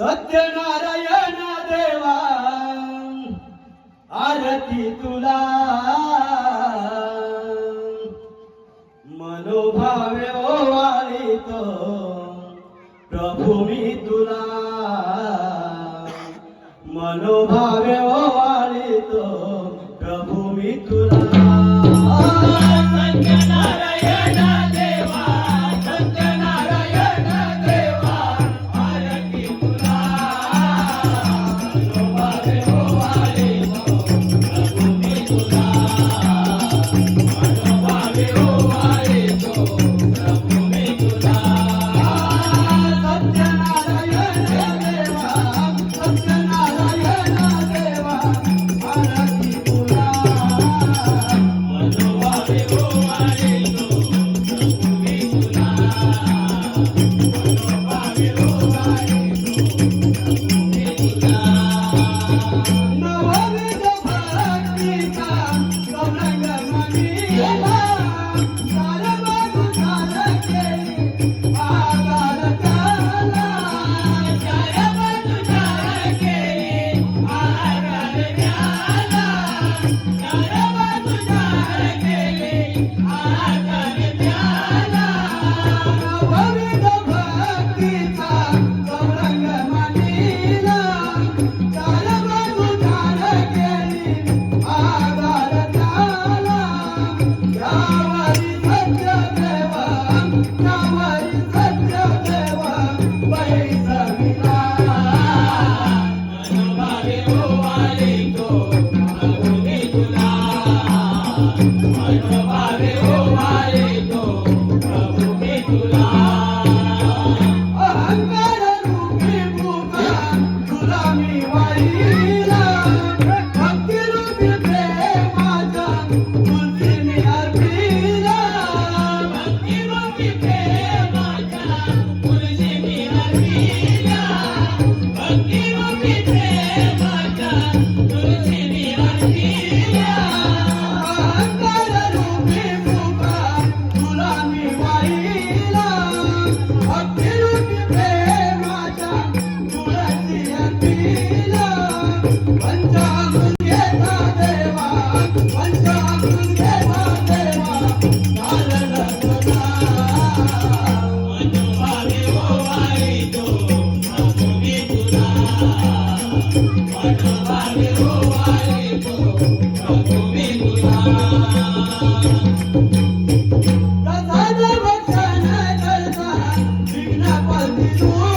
सत्यनारायण देवा आरती तुला. मनोभावे ओवाळीत प्रभू मी तुला. मनोभावे ओवाळीत प्रभू मी तुला. Thank you. Thank you.